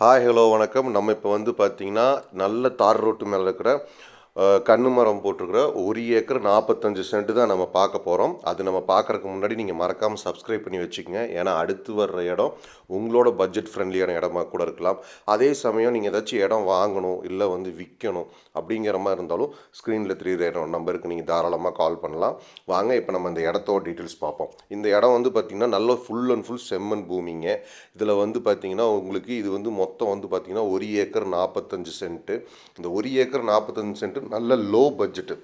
Hi hello வணக்கம். நம்ம இப்போ வந்து பார்த்தீங்கன்னா நல்ல தார் ரோட்டு மேலே இருக்கிற கண்ணு மரம் போட்டிருக்கிற ஒரு ஏக்கர் நாற்பத்தஞ்சு சென்ட் தான் நம்ம பார்க்க போகிறோம் அது நம்ம பார்க்குறதுக்கு முன்னாடி நீங்கள் மறக்காமல் சப்ஸ்கிரைப் பண்ணி வச்சுக்கோங்க. ஏன்னா அடுத்து வர்ற இடம் உங்களோட பட்ஜெட் ஃப்ரெண்ட்லியான இடமா கூட இருக்கலாம். அதே சமயம் நீங்கள் ஏதாச்சும் இடம் வாங்கணும் இல்லை வந்து விற்கணும் அப்படிங்கிற மாதிரி இருந்தாலும் ஸ்க்ரீனில் த்ரீ இடம் நம்பருக்கு நீங்கள் தாராளமாக கால் பண்ணலாம். வாங்க இப்போ நம்ம இந்த இடத்தோட டீட்டெயில்ஸ் பார்ப்போம். இந்த இடம் வந்து பார்த்திங்கன்னா நல்ல ஃபுல் அண்ட் ஃபுல் செம்மன் பூமிங்க. இதில் வந்து பார்த்திங்கன்னா உங்களுக்கு இது வந்து மொத்தம் வந்து பார்த்திங்கன்னா ஒரு ஏக்கர் நாற்பத்தஞ்சு சென்ட்டு இந்த ஒரு ஏக்கர் நாற்பத்தஞ்சு சென்ட்டு நல்ல லோ பட்ஜெட்டு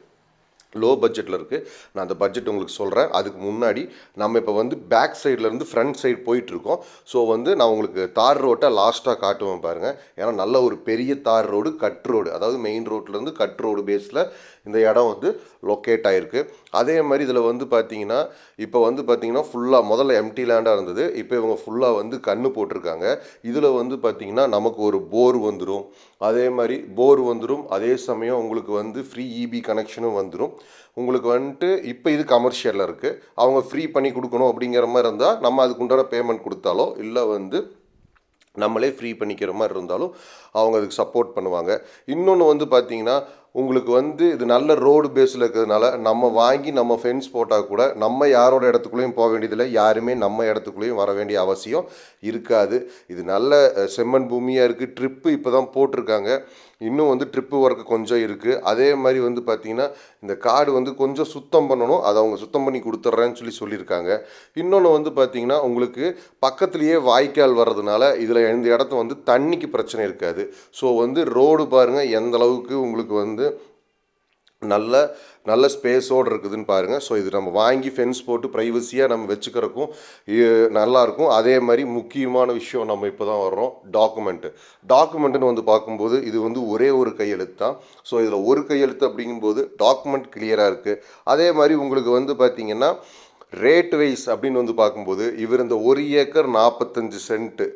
லோ பட்ஜெட்டில் இருக்குது நான் அந்த பட்ஜெட் உங்களுக்கு சொல்கிறேன் அதுக்கு முன்னாடி நம்ம இப்போ வந்து பேக் சைட்லேருந்து ஃப்ரண்ட் சைடு போயிட்டுருக்கோம். ஸோ வந்து நான் உங்களுக்கு தார் ரோட்டை லாஸ்ட்டாக காட்டுவேன் பாருங்கள் ஏன்னா நல்ல ஒரு பெரிய தார் ரோடு கட் ரோடு அதாவது மெயின் ரோட்லேருந்து கட் ரோடு பேஸில் இந்த இடம் வந்து லொக்கேட் ஆகிருக்கு அதே மாதிரி இதில் வந்து பார்த்தீங்கன்னா இப்போ வந்து பார்த்தீங்கன்னா ஃபுல்லாக முதல்ல எம்டி லேண்டாக இருந்தது. இப்போ இவங்க ஃபுல்லாக வந்து கண்ணு போட்டிருக்காங்க. இதில் வந்து பார்த்தீங்கன்னா நமக்கு ஒரு போர் வந்துடும் அதே மாதிரி போர் வந்துடும் அதே சமயம் உங்களுக்கு வந்து ஃப்ரீ இபி கனெக்ஷனும் வந்துடும் உங்களுக்கு வந்துட்டு இப்போ இது கமர்ஷியலில் இருக்குது அவங்க ஃப்ரீ பண்ணி கொடுக்கணும் அப்படிங்கிற மாதிரி இருந்தால் நம்ம அதுக்கு உண்டான பேமெண்ட் கொடுத்தாலோ இல்லை வந்து நம்மளே ஃப்ரீ பண்ணிக்கிற மாதிரி இருந்தாலும் அவங்க அதுக்கு சப்போர்ட் பண்ணுவாங்க. இன்னொன்று வந்து பார்த்தீங்கன்னா உங்களுக்கு வந்து இது நல்ல ரோடு பேஸில் இருக்கிறதுனால நம்ம வாங்கி நம்ம ஃபென்ஸ் போட்டால் கூட நம்ம யாரோட இடத்துக்குள்ளேயும் போக வேண்டியதில்லை. யாருமே நம்ம இடத்துக்குள்ளேயும் வர வேண்டிய அவசியம் இருக்காது. இது நல்ல செம்மண் பூமியாக இருக்குது ட்ரிப்பு இப்போ தான் போட்டிருக்காங்க. இன்னும் வந்து ட்ரிப்பு ஒர்க்கு கொஞ்சம் இருக்குது அதே மாதிரி வந்து பார்த்திங்கன்னா இந்த காடு வந்து கொஞ்சம் சுத்தம் பண்ணணும். அதை அவங்க சுத்தம் பண்ணி கொடுத்துட்றேன்னு சொல்லி சொல்லியிருக்காங்க. இன்னொன்று வந்து பார்த்திங்கன்னா உங்களுக்கு பக்கத்துலேயே வாய்க்கால் வர்றதுனால இதில் இந்த இடத்த வந்து தண்ணிக்கு பிரச்சனை இருக்காது. ஸோ வந்து ரோடு பாருங்கள் எந்த அளவுக்கு உங்களுக்கு வந்து நல்ல நல்ல ஸ்பேஸோடு இருக்குதுன்னு பாருங்கள் ஸோ இது நம்ம வாங்கி ஃபென்ஸ் போட்டு ப்ரைவசியாக நம்ம வச்சுக்கிறக்கும் நல்லாயிருக்கும் அதே மாதிரி முக்கியமான விஷயம் நம்ம இப்போ தான் வர்றோம் டாக்குமெண்ட்டு டாக்குமெண்ட்டுன்னு வந்து பார்க்கும்போது இது வந்து ஒரே ஒரு கையெழுத்து தான். ஸோ இதில் ஒரு கையெழுத்து அப்படிங்கும்போது டாக்குமெண்ட் கிளியராக இருக்குது அதே மாதிரி உங்களுக்கு வந்து பார்த்திங்கன்னா ரேட் வைஸ் அப்படின்னு வந்து பார்க்கும்போது இவர் இந்த ஒரு ஏக்கர் நாற்பத்தஞ்சு சென்ட்டு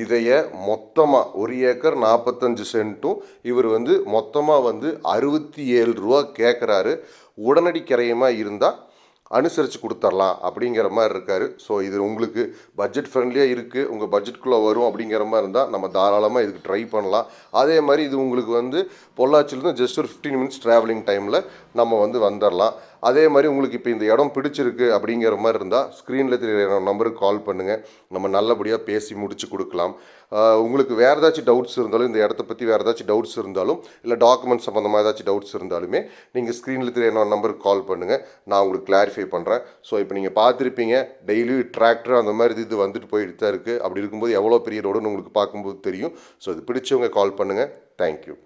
இதைய மொத்தமாக ஒரு ஏக்கர் நாற்பத்தஞ்சு சென்ட்டும் இவர் வந்து மொத்தமாக வந்து அறுபத்தி ஏழு ரூபா கேட்குறாரு உடனடி கிரையமாக இருந்தால் அனுசரித்து கொடுத்துர்லாம் அப்படிங்கிற மாதிரி இருக்கார். ஸோ இது உங்களுக்கு பட்ஜெட் ஃப்ரெண்ட்லியாக இருக்குது உங்கள் பட்ஜெட்குள்ளே வரும் அப்படிங்கிற மாதிரி இருந்தால் நம்ம தாராளமாக இதுக்கு ட்ரை பண்ணலாம். அதே மாதிரி இது உங்களுக்கு வந்து பொள்ளாச்சியிலேருந்து ஜஸ்ட் ஒரு ஃபிஃப்டீன் மினிட்ஸ் ட்ராவலிங் டைமில் நம்ம வந்து வந்துடலாம் அதே மாதிரி உங்களுக்கு இப்போ இந்த இடம் பிடிச்சிருக்கு அப்படிங்கிற மாதிரி இருந்தால் ஸ்க்ரீனில் தெரியுற நம்பருக்கு கால் பண்ணுங்கள் நம்ம நல்லபடியாக பேசி முடிச்சு கொடுக்கலாம். உங்களுக்கு வேறு ஏதாச்சும் டவுட்ஸ் இருந்தாலும் இந்த இடத்த பற்றி வேறு ஏதாச்சும் டவுட்ஸ் இருந்தாலும் இல்லை டாக்குமெண்ட் சம்மந்தமாக ஏதாச்சும் டவுட்ஸ் இருந்தாலுமே நீங்கள் ஸ்க்ரீனில் தெரியுற நம்பருக்கு கால் பண்ணுங்கள் நான் உங்களுக்கு கிளாரிஃபை பண்ணுறேன் ஸோ இப்போ நீங்கள் பார்த்துருப்பீங்க டெய்லி டிராக்டர் அந்த மாதிரி இது வந்துட்டு போயிட்டு தான் இருக்குது அப்படி இருக்கும்போது எவ்வளோ பெரிய ரோடுன்னு உங்களுக்கு பார்க்கும்போது தெரியும். ஸோ இது பிடிச்சவங்க கால் பண்ணுங்கள் தேங்க்யூ